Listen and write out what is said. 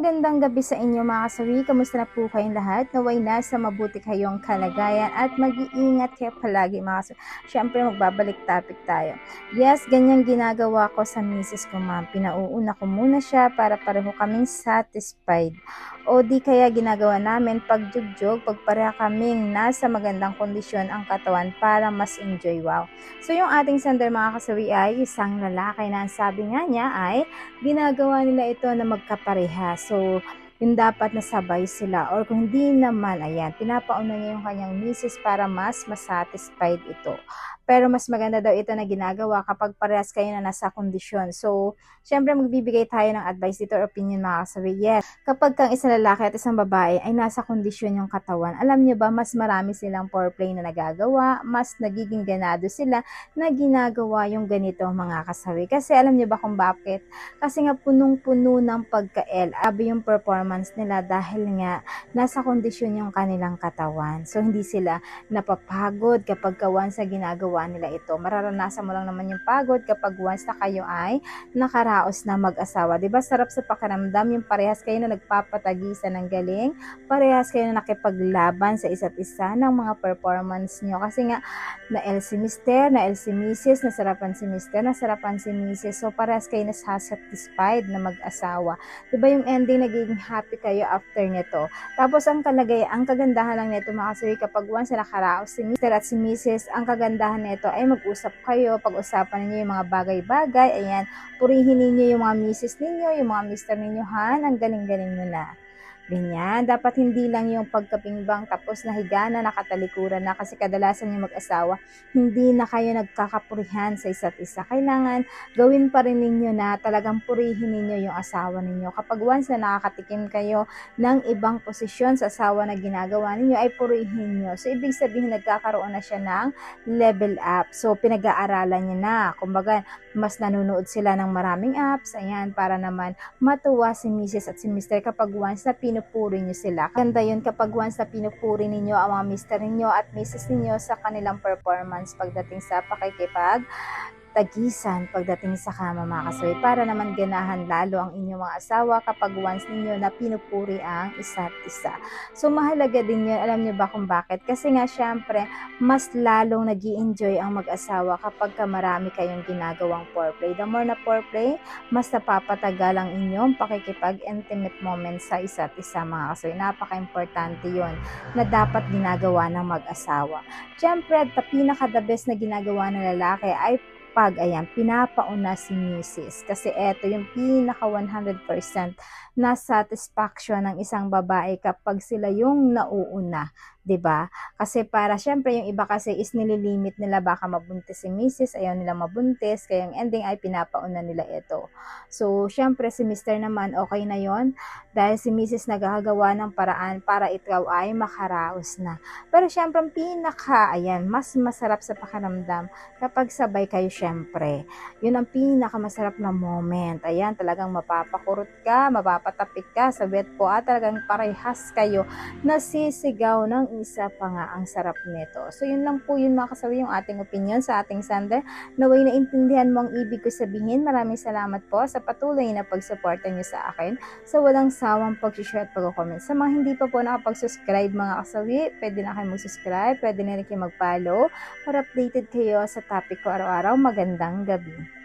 Magandang gabi sa inyo mga kasawi. Kamusta na po kayong lahat? Naway nasa mabuti kayong kalagayan at mag-iingat kayo palagi mga kasawi. Siyempre magbabalik topic tayo. Yes, ganyan ginagawa ko sa misis ko ma'am. Pinauuna ko muna siya para pareho kaming satisfied. O di kaya ginagawa namin pag jugjog, pag pareha kaming nasa magandang kondisyon ang katawan para mas enjoy wow. So yung ating sender mga kasawi ay isang lalaki na ang sabi nga niya ay ginagawa nila ito na magkaparehas. So, yung dapat nasabay sila or kung hindi naman, ayan, pinapauna niya yung kanyang misis para mas masatisfied ito. Pero mas maganda daw ito na ginagawa kapag parehas kayo na nasa kondisyon. So, syempre magbibigay tayo ng advice dito or opinion mga kasabi. Yes, kapag kang isang lalaki at isang babae ay nasa kondisyon yung katawan, alam niyo ba, mas marami silang foreplay na nagagawa, mas nagiging ganado sila na ginagawa yung ganito mga kasawi. Kasi alam niyo ba kung bakit? Kasi nga punong-puno ng pagka-L, abi yung performance nila dahil nga nasa kondisyon yung kanilang katawan. So, hindi sila napapagod kapag kawan sa ginagawa nila ito. Mararanasan mo lang naman yung pagod kapag once na kayo ay nakaraos na mag-asawa. ba Sarap sa pakiramdam yung parehas kayo na nagpapatagisan ng galing, parehas kayo na nakipaglaban sa isa't isa ng mga performance nyo. Kasi nga, na L si Mister, na L si Mrs., nasarapan si Mister, nasarapan si Mrs. So, parehas kayo na satisfied na mag-asawa. 'Di ba yung ending, nagiging happy kayo after nito. Tapos, ang kalagay, ang kagandahan lang nito mga kasuwi, kapag once na nakaraos si Mr. at si Mrs., ang kagandahan nito ay mag-usap kayo, pag-usapan ninyo yung mga bagay-bagay, ayan, purihin ninyo yung mga misis ninyo, yung mga mister ninyo, han, ang galing-galing na. Ganyan. Dapat hindi lang yung pagkapingbang tapos nahiga na nakatalikuran na kasi kadalasan yung mag-asawa, hindi na kayo nagkakapurihan sa isa't isa. Kailangan gawin pa rin ninyo na talagang purihin ninyo yung asawa ninyo. Kapag once na nakakatikim kayo ng ibang posisyon sa asawa na ginagawa ninyo, ay purihin nyo. So, ibig sabihin, nagkakaroon na siya ng level up. So, pinag-aaralan niya na. Kumbaga, mas nanonood sila ng maraming apps, ayan, para naman matuwa si Mrs. at si Mr. kapag once na pinupuri nyo sila. Ganda yun kapag once na pinupuri ninyo ang mga Mr. ninyo at Mrs. ninyo sa kanilang performance pagdating sa pakikipag tagisan pagdating sa kama mga kasoy para naman ganahan lalo ang inyong mga asawa kapag once ninyo na pinupuri ang isa't isa. So mahalaga din yun, alam niyo ba kung bakit? Kasi nga syempre, mas lalong nag enjoy ang mag-asawa kapag ka marami kayong ginagawang foreplay. The more na foreplay, mas napapatagal ang inyong pakikipag-intimate moment sa isa't isa mga kasoy. Napaka-importante yon na dapat ginagawa ng mag-asawa. Syempre, at pinaka-the best na ginagawa ng lalaki ay pag ayan, pinapauna si Mrs. Kasi eto yung pinaka 100% na satisfaction ng isang babae kapag sila yung nauuna. 'Di ba? Kasi para syempre yung iba kasi is nililimit nila baka mabuntis si Mrs. ayaw nila mabuntis kaya yung ending ay pinapauna nila ito. So syempre si Mr. naman okay na yon dahil si Mrs. nagagawa ng paraan para ikaw ay makaraos na. Pero syempre ang pinaka ayan, mas masarap sa pakiramdam kapag sabay kayo syempre. Yun ang pinaka masarap na moment. Ayan, talagang mapapakurot ka, mapapatapik ka sa bed po at talagang parehas kayo nasisigaw ng isa pa nga ang sarap nito. So yun lang po yun mga kasawi yung ating opinion sa ating sender. Naway na intindihan mo ang ibig ko sabihin. Maraming salamat po sa patuloy na pagsuporta niyo sa akin sa walang sawang pag-share at pag-comment. Sa mga hindi pa po nakapag-subscribe mga kasawi, pwede na kayo mag-subscribe, pwede na rin kayo mag-follow para updated kayo sa topic ko araw-araw. Magandang gabi.